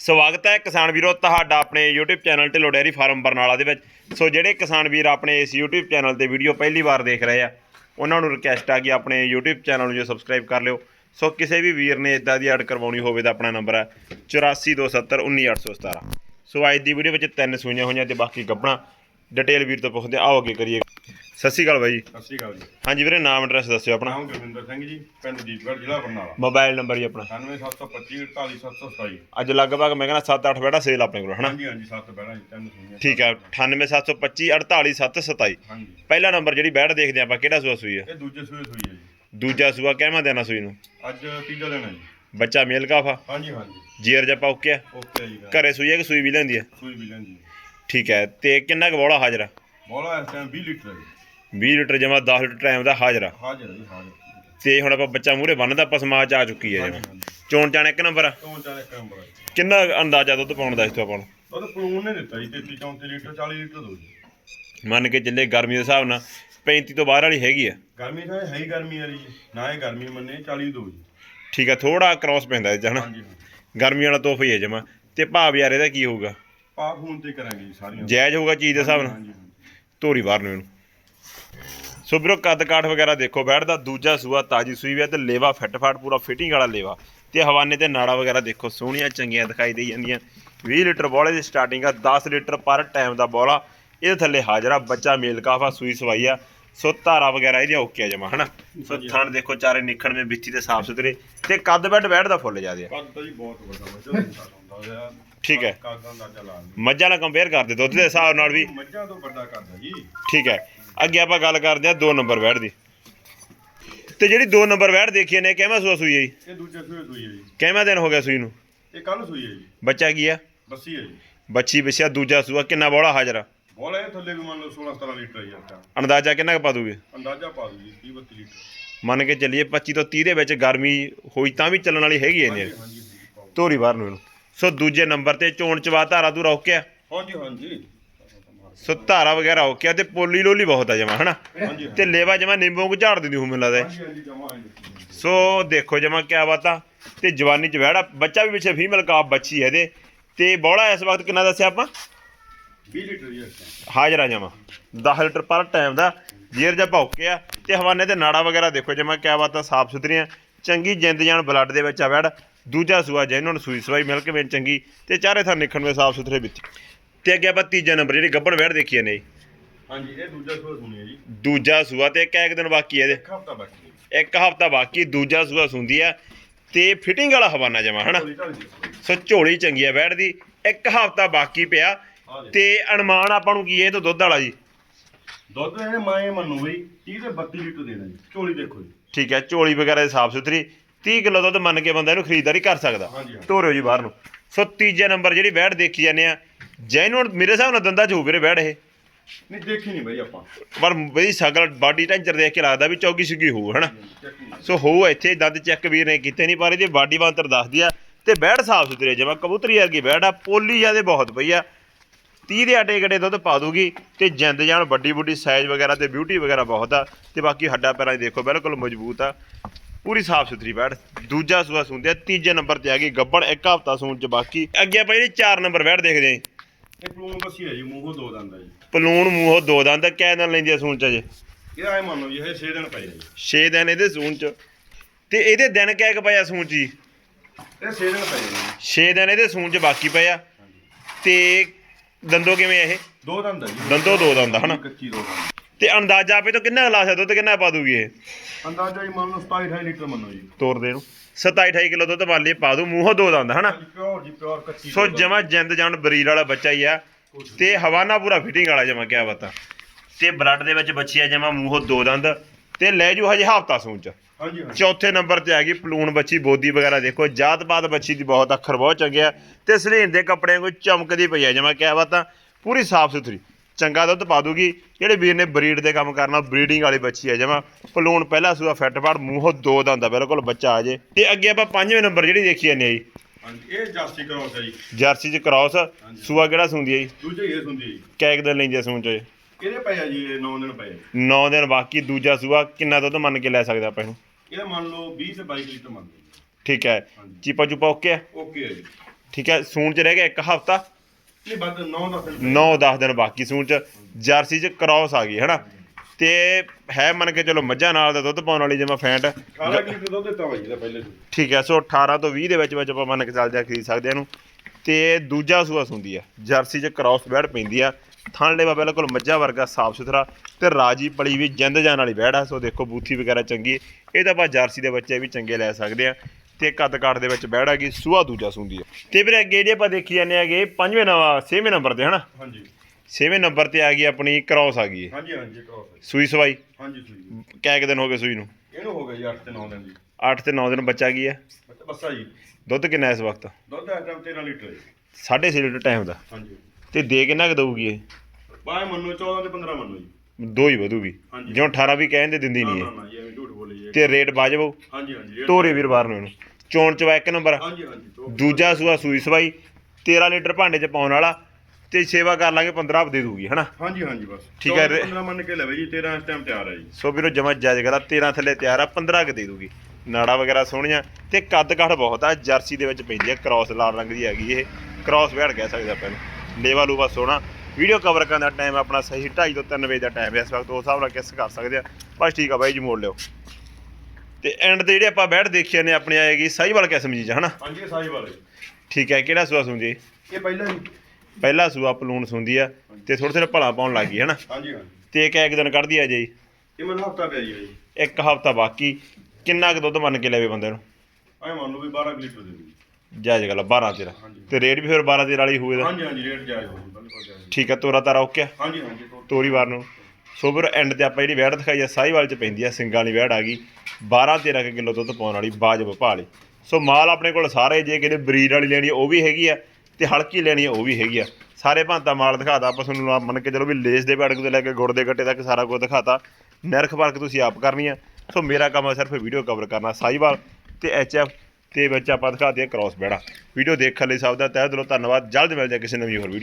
ਸਵਾਗਤ ਹੈ ਕਿਸਾਨ ਵੀਰੋ ਤੁਹਾਡਾ ਆਪਣੇ YouTube ਚੈਨਲ 'ਤੇ ਡੈਰੀ ਫਾਰਮ ਬਰਨਾਲਾ ਦੇ ਵਿੱਚ। ਸੋ ਜਿਹੜੇ ਕਿਸਾਨ ਵੀਰ ਆਪਣੇ ਇਸ YouTube ਚੈਨਲ ਤੇ ਵੀਡੀਓ ਪਹਿਲੀ ਵਾਰ ਦੇਖ ਰਹੇ ਆ, ਉਹਨਾਂ ਨੂੰ ਰਿਕਵੈਸਟ ਆ ਕਿ ਆਪਣੇ YouTube ਚੈਨਲ ਨੂੰ ਜੋ ਸਬਸਕ੍ਰਾਈਬ ਕਰ ਲਿਓ। ਸੋ ਕਿਸੇ ਵੀ ਵੀਰ ਨੇ ਇਦਾਂ ਦੀ ਐਡ ਕਰਵਾਉਣੀ ਹੋਵੇ ਤਾਂ ਆਪਣਾ ਨੰਬਰ ਹੈ 8427191817 ਸੋ ਅੱਜ ਦੀ ਵੀਡੀਓ ਵਿੱਚ ਤਿੰਨ ਸੂਈਆਂ ਹੋਈਆਂ ਤੇ ਬਾਕੀ ਗੱਬਣਾ ਡਿਟੇਲ ਵੀਰ ਤੋਂ ਪੁੱਛਦੇ ਆਓ ਅੱਗੇ ਕਰੀਏ। ਸਤਿ ਸ਼੍ਰੀ ਅਕਾਲ ਬਾਈ ਜੀ। ਸਤਿ ਸ਼੍ਰੀ ਅਕਾਲ ਜੀ। ਹਾਂਜੀ ਵੀਰੇ ਨਾਮ ਐਡਰੈਸ ਦੱਸਿਓ ਆਪਣਾ। ਨਾਮ ਗੁਰਵਿੰਦਰ ਸਿੰਘ ਜੀ ਪਿੰਡ ਦੀਪਗੜ੍ਹ ਜ਼ਿਲ੍ਹਾ ਬਰਨਾਲਾ। ਮੋਬਾਈਲ ਨੰਬਰ ਜੀ ਆਪਣਾ। 9725 48727 ਅੱਜ ਲਗਭਗ ਮੈਂ ਕਹਿੰਦਾ 7-8 ਬੈੜਾ ਸੇਲ ਆਪਣੇ ਕੋਲ ਹਨਾ? ਹਾਂਜੀ ਹਾਂਜੀ ਸੱਤ ਬਹਿਣਾ ਜੀ ਤਿੰਨ ਸੁਣੀਆਂ ਠੀਕ ਹੈ 98725 48727 ਹਾਂਜੀ। ਪਹਿਲਾ ਨੰਬਰ ਜਿਹੜੀ ਬੈੜ ਦੇਖਦੇ ਆਪਾਂ ਕਿਹੜਾ ਸੂਆ ਸੂਈ ਹੈ ਇਹ ਦੂਜੇ ਸੂਏ ਸੂਈ ਹੈ ਜੀ। ਦੂਜਾ ਸੂਆ ਕਹਿਮਾ ਦੇਣਾ ਸੂਈ ਨੂੰ? ਅੱਜ ਤੀਜਾ ਦਿਨ ਹੈ ਜੀ। ਬੱਚਾ ਮੇਲ ਕਾਫਾ ਹਾਂਜੀ ਹਾਂਜੀ। ਜੀਰ ਜਪਾ ਓਕੇ ਆ। ਓਕੇ ਜੀ ਘਰੇ ਸੂਈ ਕਿ ਸੂਈ ਵੀ ਲੈਂਦੀ ਹੈ ਸੂਈ ਵੀ ਲੈਂਦੀ ਠੀਕ ਹੈ ਤੇ ਕਿੰਨਾ ਕੁ ਬੋਲਾ ਹਾਜ਼ਰ ਆ? ਬੋਲਾ ਇਸ ਟਾਈਮ 20 ਲੀਟਰ ਹੈ ਜੀ। 20 ਲੀਟਰ ਜਮਾ 10 ਲੀਟਰ ਟਾਈਮ ਦਾ ਹਾਜ਼ਰ। ਆ ਹਾਜ਼ਰ ਹੈ ਜੀ ਹਾਜ਼ਰ। ਤੇ ਹੁਣ ਆਪਾਂ ਬੱਚਾ ਮੂਹਰੇ ਬੰਨਦਾ ਆਪਾਂ ਸਮਾਜ 'ਚ ਆ ਚੁੱਕੀ ਹੈ ਹਾਂਜੀ ਚੋਣ ਚਾਣ ਇੱਕ ਨੰਬਰ ਆ? ਤੋਂ ਚਾਲੇ ਕੰਮ ਬੜਾ ਜੀ। ਕਿੰਨਾ ਅੰਦਾਜ਼ਾ ਦੁੱਧ ਪਾਉਣ ਦਾ ਇਸ ਤੋਂ ਆਪਾਂ ਨੂੰ? ਉਹ ਤਾਂ ਪਲੂਨ ਨੇ ਦਿੱਤਾ ਜੀ 33 34 ਲੀਟਰ 40 ਲੀਟਰ ਦੋ ਜੀ ਮੰਨ ਕੇ ਚੱਲੇ ਗਰਮੀ ਦੇ ਹਿਸਾਬ ਨਾਲ 35 ਤੋਂ ਬਾਹਰ ਵਾਲੀ ਹੈਗੀ ਆ। ਗਰਮੀ ਤਾਂ ਹੈ ਹੀ ਗਰਮੀ ਵਾਲੀ ਜੀ ਨਾ ਇਹ ਗਰਮੀ ਮੰਨੇ 40 ਦੋ ਜੀ। ਠੀਕ ਆ ਥੋੜਾ ਕ੍ਰਾਸ ਪੈਂਦਾ ਇਹ 'ਚ ਹਨਾ? ਹਾਂਜੀ ਗਰਮੀ ਵਾਲਾ ਤੋਹਫਾ ਹੀ ਹੈ ਜਮਾ। ਤੇ ਭਾਵ ਯਾਰ ਇਹਦਾ ਕੀ ਹੋਊਗਾ? ਪਾ ਫੋਨ ਤੇ ਕਰਾਂਗੇ ਜੀ ਸਾਰੀਆਂ। ਜਾਇਜ਼ ਹੋਊਗਾ ਚੀਜ਼ ਦੇ ਹਿਸਾਬ ਨਾਲ? ਹਾਂਜੀ ਹਾਂਜੀ। ਧੋਰੀ ਬਾਹਰ ਨੂੰ ਇਹਨੂੰ। ਸੋ ਵੀਰੋ ਕੱਦ ਕਾਠ ਵਗੈਰਾ ਦੇਖੋ ਬੈਠਦਾ ਦੂਜਾ ਸੂਆ ਤਾਜੀ ਸੂਈ ਵੀ ਹੈ ਤੇ ਲੇਵਾ ਫਿੱਟ ਫਾਟ ਪੂਰਾ ਫਿਟਿੰਗ ਵਾਲਾ ਲੇਵਾ। ਤੇ ਹਵਾਨੇ ਤੇ ਨਾੜਾ ਵਗੈਰਾ ਦੇਖੋ ਸੋਹਣੀਆਂ ਚੰਗੀਆਂ ਦਿਖਾਈ ਦੇਈ ਜਾਂਦੀਆਂ। 20 ਲੀਟਰ ਬੋਲੇ ਦੀ ਸਟਾਰਟਿੰਗ ਆ 10 ਲੀਟਰ ਪਰ ਟਾਈਮ ਦਾ ਬੋਲਾ। ਇਹਦੇ ਥੱਲੇ ਹਾਜ਼ਰਾ ਬੱਚਾ ਮੇਲ ਕਾਫਾ ਸੂਈ ਸਵਾਈ ਆ। ਸੋ ਧਾਰਾ ਵਗੈਰਾ ਇਹਦੀਆਂ ਓਕੇ ਆ ਜਮਾ ਹਨਾ? ਸੋ ਥਣ ਦੇਖੋ ਚਾਰੇ ਨਿਖਣ ਮੇ ਵਿੱਚੀ ਤੇ ਸਾਫ਼ ਸੁਥਰੇ। ਤੇ ਕੱਦ ਬੈੱਡ ਬੈਠਦਾ ਫੁੱਲ ਜਿਆਦੇ ਆ। ਕੱਦ ਤਾਂ ਜੀ ਬਹੁਤ ਵੱਡਾ ਮੱਝਾਂ ਦਾ ਠੀਕ ਹੈ। ਦਾ ਮੱਝਾਂ ਨਾਲ ਕੰਪੇਅਰ ਕਰਦੇ ਦੁੱਧ ਦੇ ਹਿਸਾਬ ਨਾਲ ਵੀ। ਮੱਝਾਂ ਤੋਂ ਵੱਡਾ ਕਰਦਾ ਜੀ। ਠੀਕ ਹੈ। ਅੱਗੇ ਆਪਾਂ ਗੱਲ ਕਰਦੇ ਹਾਂ 2 ਨੰਬਰ ਵੈੜ ਦੀ। ਤੇ ਜਿਹੜੀ 2 ਨੰਬਰ ਵੈੜ ਦੇਖੀ ਨੇ ਕਿਵੇਂ ਸੂਆ ਸੂਈ ਹੈ ਜੀ? ਇਹ ਦੂਜੇ ਸੂਏ ਸੂਈ ਹੈ ਜੀ। ਕਿਵੇਂ ਦਿਨ ਹੋ ਗਿਆ ਸੂਈ ਨੂੰ? ਇਹ ਕੱਲ ਸੂਈ ਹੈ ਜੀ। ਬੱਚਾ ਕੀ ਆ? ਬੱਸੀ ਹੈ ਜੀ। ਬੱਚੀ ਵਿਛਿਆ ਦੂਜਾ ਸੂਆ ਕਿੰਨਾ ਬੋਲਾ ਹਾਜ਼ਰ ਆ? ਬੋਲਾ ਇਹ ਥੱਲੇ ਵੀ ਮੰਨ ਲਓ 16 17 ਲੀਟਰ ਹੀ ਆ ਅੰਦਾਜ਼ਾ ਕਿੰਨਾ ਕੁ ਪਾ ਦੂਗੇ? ਅੰਦਾਜ਼ਾ ਪਾ ਦੂ ਜੀ 30 32 ਲੀਟਰ। ਮੰਨ ਕੇ ਚੱਲੀਏ 25 ਤੋਂ 30 ਦੇ ਵਿੱਚ ਗਰਮੀ ਹੋਈ ਤਾਂ ਵੀ ਚੱਲਣ ਵਾਲੀ ਹੈਗੀ ਐ ਨੇ। ਧੋਰੀ ਬਾਹਰ ਨੂੰ ਸੋ ਦੂਜੇ ਨੰਬਰ ਤੇ ਚੋਣ ਚਵਾ ਧਾਰਾ ਧੂਰਾ ਓਕੇ ਆ। ਹਾਂਜੀ ਹਾਂਜੀ। ਸੋ ਧਾਰਾ ਵਗੈਰਾ ਓਕੇ ਆ ਤੇ ਪੋਲੀ ਲੋਲੀ ਬਹੁਤ ਆ ਜਮਾ ਹਨਾ? ਤੇ ਲੇਵਾ ਜਮਾ ਨਿੰਬੂ ਕੋ ਝਾੜ ਦਿੰਦੀ ਹੂੰ ਮੈਨੂੰ ਲੱਗਦਾ। ਇਹ। ਹੈ ਸੋ ਦੇਖੋ ਜਮਾ ਕਿਆ ਬਾਤਾਂ। ਤੇ ਜਵਾਨੀ ਚ ਵਹਿੜਾ ਬੱਚਾ ਵੀ ਪਿੱਛੇ ਫੀਮੇਲ ਕਾਪ ਬੱਚੀ ਹੈ ਇਹਦੇ। ਤੇ ਬੋਲਾ ਇਸ ਵਕਤ ਕਿੰਨਾ ਦੱਸਿਆ ਆਪਾਂ? 20 ਲੀਟਰ ਜੀ। ਹਾਜ਼ਰ ਆ ਜਮਾ। 10 ਲੀਟਰ ਪਰ ਟਾਈਮ ਦਾ। ਜੇਰ ਜਾਂ ਭੌਕੇ ਆ। ਤੇ ਹਵਾਨੇ ਤੇ ਨਾੜਾ ਵਗੈਰਾ ਦੇਖੋ ਜਮਾ ਕਿਆ ਬਾਤਾਂ ਸਾਫ਼ ਸੁਥਰੀਆਂ। ਚੰਗੀ ਜਿੰਦ ਜਾਨ ਬਲੱਡ ਦੇ ਵਿੱਚ ਆ ਵੜ ਦੂਜਾ ਸੂਆ ਜੈਨੂਨ ਸੂਈ ਸਵਾਈ ਮਿਲ ਕੇ ਵੇਨ ਚੰਗੀ। ਤੇ ਚਾਰੇ ਥਾਂ ਨਿਖਣ ਵਿੱਚ ਸਾਫ਼ ਸੁਥਰੇ ਵਿੱਚ। ਤੇ ਅੱਗੇ ਆਪਾਂ ਤੀਜਾ ਨੰਬਰ ਜਿਹੜੀ ਗੱਬਣ ਵੜ ਦੇਖੀ ਨੇ ਜੀ। ਹਾਂਜੀ ਇਹ ਦੂਜਾ ਸੂਆ ਸੁਣੀ ਹੈ ਜੀ। ਦੂਜਾ ਸੂਆ ਤੇ ਇੱਕ ਇੱਕ ਦਿਨ ਬਾਕੀ ਹੈ ਇਹਦੇ। ਇੱਕ ਹਫਤਾ ਬਾਕੀ ਹੈ ਇੱਕ ਹਫਤਾ ਬਾਕੀ ਦੂਜਾ ਸੂਆ ਸੁੰਦੀ ਆ। ਤੇ ਫਿਟਿੰਗ ਵਾਲਾ ਹਵਾਨਾ ਜਮਾ ਹਨਾ? ਢੋਲੀ ਢਾਲੀ ਦੀ ਸੋ ਝੋਲੀ ਚੰਗੀ ਆ ਬੈਠ ਦੀ। ਇੱਕ ਹਫਤਾ ਬਾਕੀ ਪਿਆ। ਆ ਤੇ ਅਨੁਮਾਨ ਆਪਾਂ ਨੂੰ ਕੀ ਹੈ ਇਹ ਤੋਂ ਦੁੱਧ ਵਾਲਾ ਜੀ। ਦੁੱਧ ਇਹ ਮਾਏ ਮੰਨੋ ਬਈ 30 ਤੇ 32 ਲੀਟਰ ਦੇਣਾ ਜੀ। ਝੋਲੀ ਦੇਖੋ ਜੀ। ਠੀਕ ਹੈ ਝੋਲੀ ਵਗੈਰਾ ਸਾਫ਼ ਸੁਥਰੀ। 30 ਕਿਲੋ ਦੁੱਧ ਮੰਨ ਕੇ ਬੰਦਾ ਇਹਨੂੰ ਖਰੀਦਦਾਰੀ ਕਰ ਸਕਦਾ। ਹਾਂਜੀ, ਹਾਂਜੀ। ਤੋਰਿਓ ਜੀ ਬਾਹਰ ਨੂੰ। ਸੋ ਤੀਜੇ ਨੰਬਰ ਜਿਹੜੀ ਬੈੜ ਦੇਖੀ ਜਾਂਦੇ ਆ ਜੈਨੂਨ ਮੇਰੇ ਹਿਸਾਬ ਨਾਲ ਦੰਦਾ ਚ ਹੋਊ ਵੀਰੇ ਬੈੜ ਇਹ। ਨਹੀਂ ਦੇਖੀ ਨਹੀਂ ਬਈ ਆਪਾਂ। ਪਰ ਬਈ ਸਗਲ ਬਾਡੀ ਟੈਂਚਰ ਦੇਖ ਕੇ ਲੱਗਦਾ ਵੀ ਚੌਗੀ ਸਿੱਗੀ ਹੋਊ ਹਨਾ? ਸੋ ਹੋਊ ਇੱਥੇ ਦੰਦ ਚੈੱਕ ਵੀਰ ਨੇ ਕੀਤੇ ਨਹੀਂ ਪਰ ਇਹਦੀ ਬਾਡੀ ਬਾਂਤਰ ਦੱਸਦੀ ਆ। ਤੇ ਬੈੜ ਸਾਫ਼ ਸੁਥਰੀ ਜਮਾ ਕਬੂਤਰੀ ਵਰਗੀ ਬੈੜ ਆ ਪੋਲੀ ਜਿਆਦੇ ਬਹੁਤ ਪਈ ਆ। 30 ਦੇ ਆਟੇ ਗੜੇ ਦੁੱਧ ਪਾ ਦੂਗੀ ਤੇ ਜਿੰਦ ਜਾਨ ਵੱਡੀ ਵੱਡੀ ਸਾਈਜ਼ ਵਗੈਰਾ ਤੇ ਬਿਊਟੀ ਵਗੈਰਾ ਬਹੁਤ ਆ। ਤੇ ਬਾਕੀ ਹੱਡਾ ਪੈਰਾਂ 'ਚ ਦੇਖੋ ਬਿਲਕੁਲ ਮਜ਼ਬੂਤ ਆ। ਪੂਰੀ ਸਾਫ਼ ਸੁਥਰੀ ਬੈੜ ਦੂਜਾ ਸੂਆ ਸੁੰਦੇ ਆ ਤੀਜੇ ਨੰਬਰ ਤੇ ਆ ਗਈ ਗੱਬੜ ਇੱਕ ਹਫਤਾ ਸੂਣ ਚ ਬਾਕੀ। ਅੱਗੇ ਆਪਾਂ ਜਿਹੜੀ 4 ਨੰਬਰ ਬੈੜ ਦੇਖਦੇ ਆਂ। ਇਹ ਪਲੂਨ ਬੱਸੀ ਹੈ ਜੀ ਮੂੰਹੋਂ ਦੋ ਦੰਦ ਹੈ ਜੀ। ਪਲੂਣ ਮੂੰਹੋਂ ਦੋ ਦੰਦ ਕੈ ਦਿਨ ਲੈਂਦੀ ਆ ਸੂਣ ਚ ਜੇ ਇਹ ਆਏ ਮੰਨੋ ਜੀ ਇਹ 6 ਦਿਨ ਪਏ ਆ ਜੀ। 6 ਦਿਨ ਇਹਦੇ ਸੂਣ ਚ। ਤੇ ਇਹਦੇ ਦਿਨ ਕਹਿ ਕੇ ਪਿਆ ਸੂਣ ਚ ਜੀ? ਇਹ 6 ਦਿਨ ਪਏ ਆ ਜੀ। 6 ਦਿਨ ਇਹਦੇ ਸੂਣ ਚ ਬਾਕੀ ਪਏ ਆ। ਤੇ ਦੰਦੋ ਕਿਵੇਂ ਇਹ? ਦੋ ਦੰਦ ਹੈ ਜੀ। ਦੰਦੋ ਦੋ ਦੰਦ ਆ, ਹਨਾ? ਕੱਚੀ ਦੋ ਦੰਦ। ਤੇ ਅੰਦਾਜ਼ਾ ਆਪੇ ਤੋਂ ਕਿੰਨਾ ਗਲਾਸ ਹੈ ਦੁੱਧ ਕਿੰਨਾ ਪਾ ਦੂਗੀ ਇਹ? ਅੰਦਾਜ਼ਾ ਜੀ ਮੰਨ ਲਓ 27 28 ਲੀਟਰ ਮੰਨੋ ਜੀ। ਤੋਰਦੇ ਨੂੰ 27 28 ਕਿਲੋ ਦੁੱਧ ਮੰਨ ਲਈ ਪਾ ਦੂ ਮੂੰਹੋਂ ਦੋ ਦੰਦ ਹਨਾ? ਪਿਓਰ ਜੀ ਪਿਓਰ ਕੱਚੀ ਸੋ। ਜਮਾ ਜਿੰਦ ਜਾਨ ਬਰੀਡ ਵਾਲਾ ਬੱਚਾ ਹੀ ਆ। ਤੇ ਹਵਾਨਾ ਪੂਰਾ ਫਿਟਿੰਗ ਵਾਲਾ ਜਮਾ ਕਿਆ ਬਤਾ ਤੇ ਬਲੱਡ ਦੇ ਵਿੱਚ ਬੱਚੀ ਆ ਜਮਾ ਮੂੰਹੋਂ ਦੋ ਦੰਦ। ਤੇ ਲੈ ਜੂ ਹਜੇ ਹਫਤਾ ਸੂਚ ਹਾਂਜੀ ਹਾਂਜੀ। ਚੌਥੇ ਨੰਬਰ ਤੇ ਆ ਗਈ ਪਲੂਣ ਬੱਚੀ ਬੋਦੀ ਵਗੈਰਾ ਦੇਖੋ ਜਾਤ ਪਾਤ ਬੱਚੀ ਦੀ ਬਹੁਤ ਅੱਖਰ ਬਹੁਤ ਚੰਗੇ ਆ। ਤੇ ਸਲੀਨ ਦੇ ਕੱਪੜਿਆਂ ਕੋਈ ਚਮਕਦੀ ਪਈ ਆ ਜਮਾ ਕਿਆ ਬਤਾ ਪੂਰੀ ਸਾਫ਼ ਸੁਥਰੀ ਚੰਗਾ ਦੁੱਧ ਪਾ ਦੂਗੀ। ਜਿਹੜੇ ਵੀਰ ਨੇ ਬਰੀਡ ਦੇ ਕੰਮ ਕਰਨਾ ਬਰੀਡਿੰਗ ਵਾਲੀ ਬੱਚੀ ਆ ਜਮਾ। ਪਲੂਣ ਪਹਿਲਾ ਸੂਆ ਫਿੱਟ ਫੜ ਮੂੰਹੋਂ ਦੋ ਦੰਦ ਆ ਬਿਲਕੁਲ ਬੱਚਾ ਆ ਜੇ। ਤੇ ਅੱਗੇ ਆਪਾਂ ਪੰਜਵੇਂ ਨੰਬਰ ਜਿਹੜੀ ਦੇਖੀ ਜਾਂਦੇ ਆ ਜੀ। ਹਾਂਜੀ ਇਹ ਜਾਸਤੀ ਕਰਾਉਸ ਹੈ ਜੀ। ਜਰਸੀ ਚ ਕ੍ਰਾਸ ਸੂਆ ਕਿਹੜਾ ਸੁੰਦੀ ਹੈ ਜੀ? ਦੂਜੇ ਇਹ ਹੁੰਦੀ ਹੈ ਜੀ। ਕੈਕ ਦਿਨ ਲੈਂਦੀ ਸੂਣ ਚ। ਇਹਦੇ ਪਏ ਆ ਜੀ ਇਹ 9 ਦਿਨ ਪਏ? ਆ। 9 ਦਿਨ ਬਾਕੀ ਦੂਜਾ ਸੂਆ ਕਿੰਨਾ ਦੁੱਧ ਮੰਨ ਕੇ ਲੈ ਸਕਦੇ ਆਪਾਂ ਇਹਨੂੰ? ਇਹ ਮੰਨ ਲਓ 20 ਤੇ 22 ਲੀਟਰ ਮੰਨ ਲਓ। ਠੀਕ ਹੈ। ਚੀਪਾ ਚੁਪਾ ਓਕੇ ਆ? ਓਕੇ ਹੈ ਜੀ। ਠੀਕ ਹੈ ਸੂਣ ਚ ਰਹਿ ਗਿਆ ਇੱਕ ਹਫਤਾ। ਨਹੀਂ ਵੱਧ 9 ਦਾ ਦਿਨ 9-10 ਦਿਨ ਬਾਕੀ ਸੂਣ ਚ ਜਰਸੀ ਚ ਕ੍ਰਾਸ ਆ ਗਈ ਹਨਾ? ਤੇ ਹੈ ਮੰਨ ਕੇ ਚਲੋ ਮੱਝਾਂ ਨਾਲ ਦਾ ਦੁੱਧ ਪਾਉਣ ਵਾਲੀ ਜਿਵੇਂ ਫੈਂਟ। 18 ਲੀਟਰ ਦੁੱਧ ਦਿੱਤਾ ਬਾਈ ਇਹਦਾ ਪਹਿਲੇ ਤੋਂ। ਠੀਕ ਹੈ ਸੋ 18 ਤੋਂ 20 ਦੇ ਵਿੱਚ ਵਿੱਚ ਆਪਾਂ ਮੰਨ ਕੇ ਚੱਲਦੇ ਆ ਖਰੀਦ ਸਕਦੇ ਆ ਇਹਨੂੰ। ਤੇ ਦੂਜਾ ਸੂਆ ਸੁੰਦੀ ਆ ਜਰਸੀ ਚ ਕ੍ਰਾਸ ਬੈੜ ਪੈਂਦੀ ਆ। ਥਣ ਲੇਵਾ ਬਿਲਕੁਲ ਮੱਝਾਂ ਵਰਗਾ ਸਾਫ਼ ਸੁਥਰਾ ਤੇ ਰਾਜੀ ਪਲੀ ਵੀ ਜਿੰਦ ਜਾਨ ਵਾਲੀ ਬੈੜ ਆ ਸੋ ਦੇਖੋ ਬੂਥੀ ਵਗੈਰਾ ਚੰਗੀ। ਇਹ ਤਾਂ ਆਪਾਂ ਜਰਸੀ ਦੇ ਬੱਚੇ ਵੀ ਚੰਗੇ ਲੈ ਸਕਦੇ ਆ। ਤੇ ਕੱਦ ਕਾਠ ਦੇ ਵਿੱਚ ਬੈੜ ਹੈਗੀ ਸੂਆ ਦੂਜਾ ਸੁੰਦੀ ਆ ਤੇ ਵੀਰੇ ਅੱਗੇ ਜਿਹੜੀ ਆਪਾਂ ਦੇਖੀ ਜਾਂਦੇ ਹੈਗੇ ਪੰਜਵੇਂ ਨੰਬਰ ਛੇਵੇਂ ਨੰਬਰ ਤੇ ਹਨਾ? ਹਾਂਜੀ। ਛੇਵੇਂ ਨੰਬਰ ਤੇ ਆ ਗਈ ਆਪਣੀ ਕ੍ਰਾਸ ਆ ਗਈ। ਹਾਂਜੀ ਹਾਂਜੀ ਕ੍ਰੋਸ ਹੈ ਸੂਈ ਸਵਾਈ? ਹਾਂਜੀ ਸੂਈ। ਕਿਆ ਕੁ ਦਿਨ ਹੋ ਗਏ ਸੂਈ ਨੂੰ? ਇਹਨੂੰ ਹੋ ਜੀ 8 ਤੇ 9 ਦਿਨ ਜੀ। 8 ਤੇ 9 ਦਿਨ ਬੱਚਾ ਗਈ ਆ ਬੱਚਾ ਬੱਸਾ ਜੀ। ਦੁੱਧ ਕਿੰਨਾ ਇਸ ਵਕਤ? ਦੁੱਧ ਇਸ ਟਾਈਮ 13 ਲੀਟਰ ਹੈ ਜੀ। 6.5 ਲੀਟਰ ਟਾਈਮ ਦਾ। ਹਾਂਜੀ। ਤੇ ਦੇ ਕਿੰਨਾ ਕੁ ਦਊਗੀ ਇਹ? ਬਾਏ ਮੰਨੋ 14 ਤੇ 15 ਮੰਨੋ ਜੀ। ਦੋ ਹੀ ਵਧੂਗੀ। ਜਿਉਂ 18 ਵੀ ਕਹਿੰਦੇ ਦਿੰਦੀ ਨਹੀਂ ਹੈ ਜੀ ਬੋਲੀ ਜੀ ਤੇ ਰੇਟ ਵਾਜਬ ਹੋਊ। ਹਾਂਜੀ ਹਾਂਜੀ ਤੋਰੇ ਵੀਰਵਾਰ ਨੂੰ ਇਹਨੂੰ। ਚੋਣ ਚਵਾ ਇੱਕ ਨੰਬਰ ਹਾਂਜੀ ਹਾਂਜੀ ਦੋ- ਦੂਜਾ ਸੂਆ ਸੂਈ ਸਵਾਈ। 13 ਲੀਟਰ ਭਾਂਡੇ 'ਚ ਪਾਉਣ ਵਾਲਾ। ਤੇ ਸੇਵਾ ਕਰ ਲਾਂਗੇ 15 ਦੇ ਦੂਗੀ ਹਨਾ? ਹਾਂਜੀ ਹਾਂਜੀ ਬਸ। ਠੀਕ ਹੈ, 14 15 ਮੰਨ ਕੇ ਲਵੇ ਜੀ 13 ਇਸ ਟਾਈਮ ਤਿਆਰ ਹੈ ਜੀ। ਸੋ ਵੀਰੋ ਜਮਾ ਜਾਇਜ਼ ਕਰਾ 13 ਥੱਲੇ ਤਿਆਰ ਆ 15 ਕੁ ਦੇ ਦੂਗੀ ਨਾੜਾ ਵਗੈਰਾ ਸੋਹਣੀਆਂ ਤੇ ਕੱਦ ਕਾਠ ਬਹੁਤ ਆ ਜਰਸੀ ਦੇ ਵਿੱਚ ਪੈਂਦੀ ਆ ਕ੍ਰਾਸ ਲਾਲ ਰੰਗ ਦੀ ਹੈਗੀ ਇਹ। ਕ੍ਰਾਸ ਵੈੜ ਕਹਿ ਸਕਦੇ ਆਪਾਂ ਇਹਨੂੰ। ਲੇਵਾ ਲੂਵਾ ਸੋਹਣਾ। ਵੀਡੀਓ ਕਵਰ ਕਰਨ ਦਾ ਟਾਈਮ ਆਪਣਾ ਸਹੀ 2:30 ਤੋਂ 3 ਵਜੇ ਦਾ ਟਾਈਮ ਹੈ ਇਸ ਵਕਤ ਉਸ ਹਿਸਾਬ ਨਾਲ ਕਿਸ ਕਰ ਸਕਦੇ ਆ। ਬਸ ਠੀਕ ਆ ਬਾਈ ਜੀ ਮੋੜ ਲਿਓ। ਤੇ ਐਂਡ ਤੇ ਜਿਹੜੇ ਆਪਾਂ ਬੈਠ ਦੇਖਿਆ ਨੇ ਆਪਣੀ ਆਏਗੀ ਸਾਈਵਾਲ ਕਿਸਮ ਜੀ ਚ ਹਨਾ? ਹਾਂਜੀ ਸਾਈ ਵਾਲੇ ਠੀਕ ਹੈ ਕਿਹੜਾ ਸੂਆ ਸੁੰਦੀ ਇਹ ਪਹਿਲਾਂ ਜੀ। ਪਹਿਲਾ ਸੂਆ ਪਲੂਣ ਸੁੰਦੀ ਆ ਤੇ ਥੋੜੇ ਥੋੜੇ ਭਲਾ ਪਾਉਣ ਲੱਗ ਗਈ ਹਨਾ? ਹਾਂਜੀ ਹਾਂਜੀ। ਤੇ ਇੱਕ ਇੱਕ ਦਿਨ ਕੱਢਦੀ ਆ ਜੀ। ਇਹ ਮੈਨੂੰ ਹਫਤਾ ਪਿਆ ਜੀ। ਇੱਕ ਹਫਤਾ ਬਾਕੀ। ਕਿੰਨਾ ਕੁ ਦੁੱਧ ਮੰਨ ਕੇ ਲੈਵੇ ਬੰਦੇ ਨੂੰ? ਐ ਮੰਨ ਲਓ ਵੀ 12 ਕੁ ਲੀਟਰ ਦੇ ਦਿਓ। ਜਾਇਜ਼ ਗੱਲ ਆ, 12 13 ਹਾਂਜੀ। ਤੇ ਰੇਟ ਵੀ ਫਿਰ 12 13 ਵਾਲੀ ਹੋਏਗਾ ਹਾਂਜੀ ਹਾਂਜੀ ਰੇਟ ਜਾਇਜ਼ ਹੋ ਜੀ ਬਿਲਕੁਲ ਜਾਇਜ਼ ਠੀਕ ਆ ਤੋਰਾ ਤਾਰਾ ਓਕੇ ਆ? ਹਾਂਜੀ ਹਾਂਜੀ ਤੋਰੀ ਵਾਰ ਨੂੰ। ਸੋ ਫਿਰ ਐਂਡ ਤੇ ਆਪਾਂ ਜਿਹੜੀ ਵੈੜ ਦਿਖਾਈ ਆ ਸਾਈਵਾਲ ਚ ਪੈਂਦੀ ਆ ਸਿੰਗਾਂ ਵਾਲੀ ਵੈੜ ਆ ਗਈ। 12 13 ਕਿਲੋ ਦੁੱਧ ਪਾਉਣ ਵਾਲੀ ਬਾਜਬ ਭਾਲੀ ਸੋ ਮਾਲ ਆਪਣੇ ਕੋਲ ਸਾਰੇ, ਜੇ ਕਿਤੇ ਬਰੀਡ ਵਾਲੀ ਲੈਣੀ ਉਹ ਵੀ ਹੈਗੀ ਆ, ਤੇ ਹਲਕੀ ਲੈਣੀ ਉਹ ਵੀ ਹੈਗੀ ਆ। ਸਾਰੇ ਭਾਂਤਾ ਮਾਲ ਦਿਖਾਤਾ, ਆਪਾਂ ਤੁਹਾਨੂੰ ਮੰਨ ਕੇ ਚਲੋ ਵੀ ਲੇਸ ਦੇ ਬੈੜ ਤੋਂ ਲੈ ਕੇ ਗੁੜ ਦੇ ਗੱਟੇ ਤੱਕ ਸਾਰਾ ਕੁਝ ਦਿਖਾਤਾ। ਨਿਰਖ ਵਰਕ ਤੁਸੀਂ ਆਪ ਕਰਨੀ ਆ। ਸੋ ਮੇਰਾ ਕੰਮ ਹੈ ਸਿਰਫ ਵੀਡੀਓ ਕਵਰ ਕਰਨਾ ਸਾਈਵਾਲ ਤੇ ਐਚਐਫ ਤੇ ਵਿੱਚ ਆਪਾਂ ਦਿਖਾਤੇ ਆ ਕ੍ਰਾਸ ਬੈੜਾ। ਵੀਡੀਓ ਦੇਖਣ ਲਈ ਸਭ ਦਾ ਤਹਿ ਦਿਲੋਂ ਧੰਨਵਾਦ। ਜਲਦ ਮਿਲਦੇ ਆ ਕਿਸੇ ਨਵੀਂ ਹੋਰ ਵੀਡੀਓ